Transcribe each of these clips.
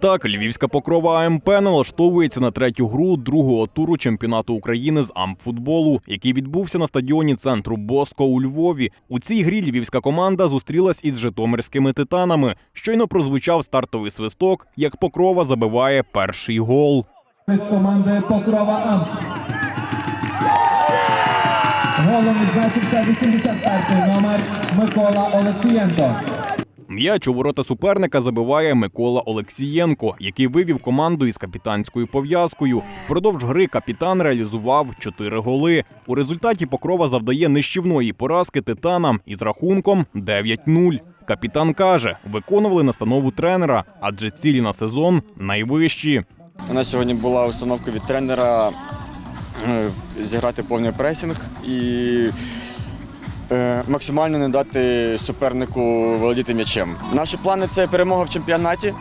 Так, львівська покрова АМП налаштовується на третю гру другого туру чемпіонату України з амфутболу, який відбувся на стадіоні центру Боско у Львові. У цій грі львівська команда зустрілась із житомирськими титанами. Щойно прозвучав стартовий свисток, як покрова забиває перший гол. з команди Покрова Ам. Голом відзначився 81-й номер Микола Олексієнко. М'яч у ворота суперника забиває Микола Олексієнко, який вивів команду із капітанською пов'язкою. Впродовж гри капітан реалізував чотири голи. У результаті Покрова завдає нищівної поразки титанам із рахунком 9-0. Капітан каже, виконували настанову тренера, адже цілі на сезон найвищі. У нас сьогодні була установка від тренера е, зіграти повний пресінг і максимально не дати супернику володіти м'ячем. Наші плани це перемога в чемпіонаті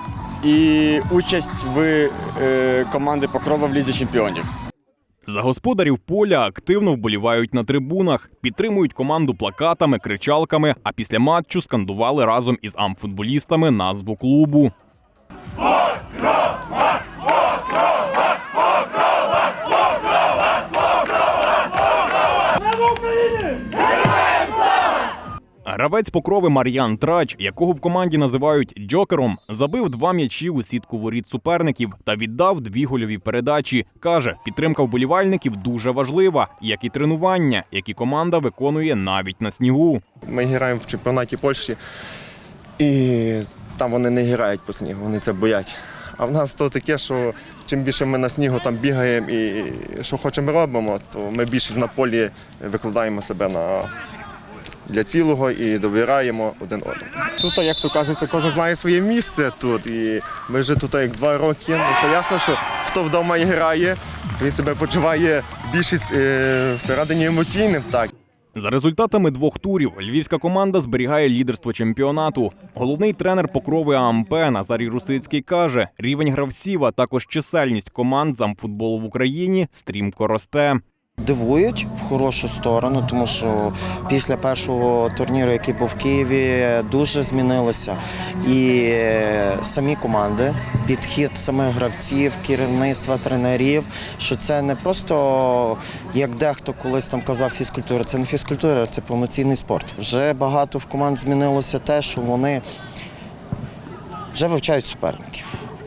і участь в е, команди Покрова в лізі чемпіонів. За господарів поля активно вболівають на трибунах, підтримують команду плакатами, кричалками, а після матчу скандували разом із амфутболістами назву клубу. Гравець покрови Мар'ян Трач, якого в команді називають Джокером, забив два м'ячі у сітку воріт суперників та віддав дві гольові передачі. Каже, підтримка вболівальників дуже важлива, як і тренування, які команда виконує навіть на снігу. Ми граємо в чемпіонаті Польщі, і там вони не грають по снігу, вони це боять. А в нас то таке, що чим більше ми на снігу там бігаємо і що хочемо робимо, то ми більше на полі викладаємо себе на для цілого і довіряємо один одному. Тут, як то кажеться, кожен знає своє місце тут. І ми вже тут як два роки. Ну то ясно, що хто вдома грає, він себе почуває більшість е, всередині емоційним. Так. За результатами двох турів львівська команда зберігає лідерство чемпіонату. Головний тренер покрови АМП Назарій Русицький каже, рівень гравців, а також чисельність команд з амфутболу в Україні стрімко росте. Дивують в хорошу сторону, тому що після першого турніру, який був в Києві, дуже змінилося. І самі команди, підхід самих гравців, керівництва, тренерів, що це не просто як дехто колись там казав фізкультура, це не фізкультура, це повноцінний спорт. Вже багато в команд змінилося те, що вони вже вивчають суперників.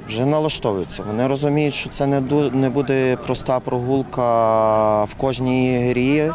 Вже налаштовуються. Вони розуміють, що це не буде проста прогулка в кожній грі,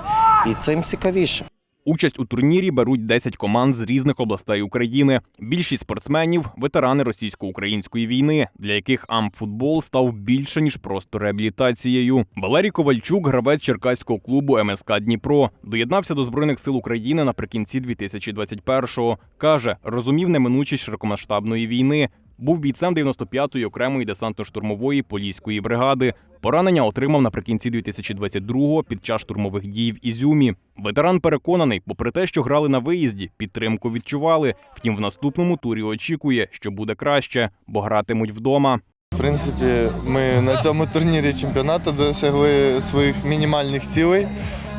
і цим цікавіше. Участь у турнірі беруть 10 команд з різних областей України. Більшість спортсменів ветерани російсько-української війни, для яких амфутбол став більше ніж просто реабілітацією. Валерій Ковальчук, гравець черкаського клубу МСК Дніпро, доєднався до збройних сил України наприкінці 2021-го. каже, розумів неминучість широкомасштабної війни. Був бійцем 95-ї окремої десантно-штурмової поліської бригади. Поранення отримав наприкінці 2022-го під час штурмових дій в Ізюмі. Ветеран переконаний, попри те, що грали на виїзді, підтримку відчували. Втім, в наступному турі очікує, що буде краще, бо гратимуть вдома. В принципі, ми на цьому турнірі чемпіонату досягли своїх мінімальних цілей.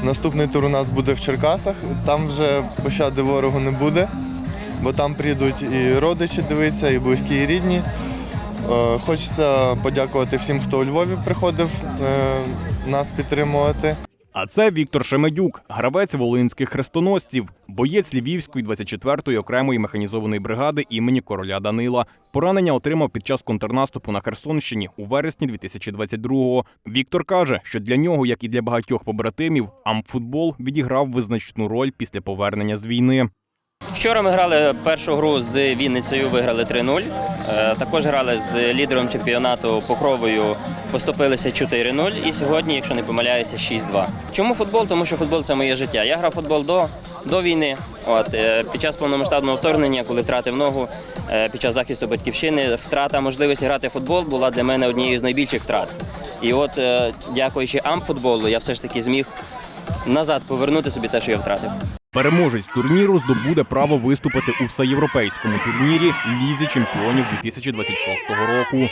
Наступний тур у нас буде в Черкасах. Там вже пощади ворогу не буде, бо там прийдуть і родичі дивитися, і близькі, і рідні. Е, Хочеться подякувати всім, хто у Львові приходив е, нас підтримувати. А це Віктор Шемедюк, гравець волинських хрестоносців, боєць Львівської 24-ї окремої механізованої бригади імені короля Данила. Поранення отримав під час контрнаступу на Херсонщині у вересні 2022-го. Віктор каже, що для нього, як і для багатьох побратимів, амфутбол відіграв визначну роль після повернення з війни. Вчора ми грали першу гру з Вінницею, виграли 3-0. Е, Також грали з лідером чемпіонату Покровою, поступилися 4-0. І сьогодні, якщо не помиляюся, 6-2. Чому футбол? Тому що футбол це моє життя. Я грав футбол до, до війни. От, е, під час повномасштабного вторгнення, коли втратив ногу, е, під час захисту батьківщини, втрата можливості грати в футбол була для мене однією з найбільших втрат. І от, дякуючи амфутболу, я все ж таки зміг назад повернути собі те, що я втратив. Переможець турніру здобуде право виступити у всеєвропейському турнірі Лізі чемпіонів 2026 року.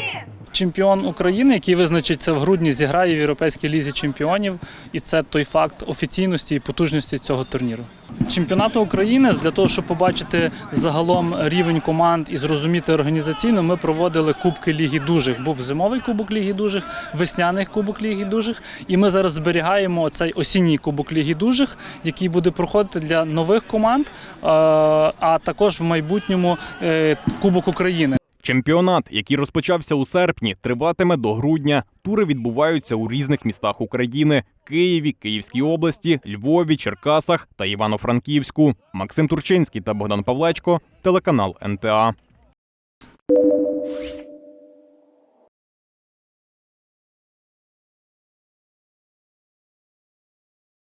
Чемпіон України, який визначиться в грудні, зіграє в Європейській лізі чемпіонів, і це той факт офіційності і потужності цього турніру. Чемпіонату України для того, щоб побачити загалом рівень команд і зрозуміти організаційно, ми проводили Кубки Ліги Дужих. Був зимовий кубок Ліги Дужих, весняний кубок Ліги Дужих. І ми зараз зберігаємо цей осінній кубок Ліги Дужих, який буде проходити для нових команд, е, а також в майбутньому е, Кубок України. Чемпіонат, який розпочався у серпні, триватиме до грудня. Тури відбуваються у різних містах України: Києві, Київській області, Львові, Черкасах та Івано-Франківську. Максим Турчинський та Богдан Павлечко, телеканал НТА.